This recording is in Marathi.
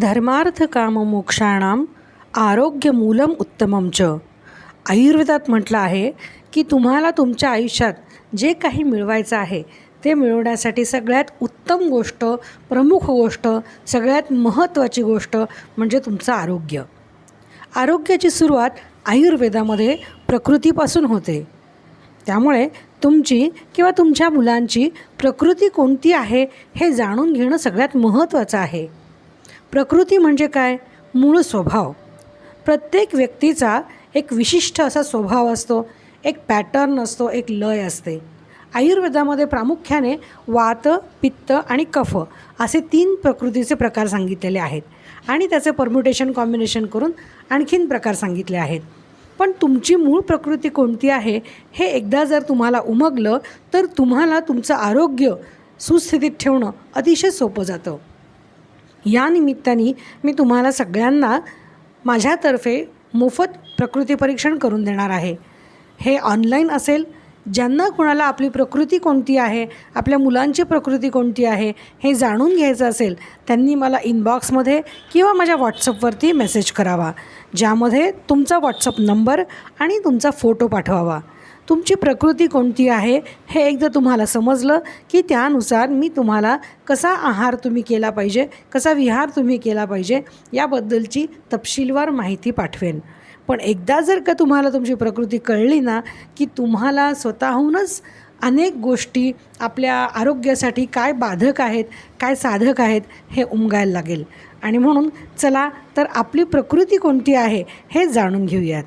धर्मार्थ काम मोक्षाणाम आरोग्यमूलम उत्तमम च. आयुर्वेदात म्हटलं आहे की तुम्हाला तुमच्या आयुष्यात जे काही मिळवायचं आहे ते मिळवण्यासाठी सगळ्यात उत्तम गोष्ट प्रमुख गोष्ट सगळ्यात महत्त्वाची गोष्ट म्हणजे तुमचं आरोग्य. आरोग्याची सुरुवात आयुर्वेदामध्ये प्रकृतीपासून होते. त्यामुळे तुमची किंवा तुमच्या मुलांची प्रकृती कोणती आहे हे जाणून घेणं सगळ्यात महत्त्वाचं आहे. प्रकृती म्हणजे काय? मूळ स्वभाव. प्रत्येक व्यक्तीचा एक विशिष्ट असा स्वभाव असतो. एक पॅटर्न असतो एक लय असते. आयुर्वेदामध्ये प्रामुख्याने वात पित्त आणि कफ असे तीन प्रकृतीचे प्रकार सांगितलेले आहेत आणि त्याचे परम्युटेशन कॉम्बिनेशन करून आणखीन प्रकार सांगितले आहेत. पण तुमची मूळ प्रकृती कोणती आहे हे एकदा जर तुम्हाला उमगलं तर तुम्हाला तुमचं आरोग्य सुस्थितीत ठेवणं अतिशय सोपं जातं. या निमित्ताने मी तुम्हाला सगळ्यांना माझ्यातर्फे मोफत प्रकृती परीक्षण करून देणार आहे. हे ऑनलाईन असेल ज्यांना कुणाला आपली प्रकृती कोणती आहे आपल्या मुलांची प्रकृती कोणती आहे हे जाणून घ्यायचं असेल त्यांनी मला इनबॉक्समध्ये किंवा माझ्या व्हॉट्सअपवरती मेसेज करावा ज्यामध्ये तुमचा व्हॉट्सअप नंबर आणि तुमचा फोटो पाठवावा. तुमची प्रकृती कोणती आहे हे एकदा तुम्हाला समजलं की त्यानुसार मी तुम्हाला कसा आहार तुम्ही केला पाहिजे कसा विहार तुम्ही केला पाहिजे याबद्दलची तपशीलवार माहिती पाठवेन. पण एकदा जर का तुम्हाला तुमची प्रकृती कळली ना की तुम्हाला स्वतःहूनच अनेक गोष्टी आपल्या आरोग्यासाठी काय बाधक आहेत काय साधक आहेत हे उमगायला लागेल. आणि म्हणून चला तर आपली प्रकृती कोणती आहे हे जाणून घेऊयात.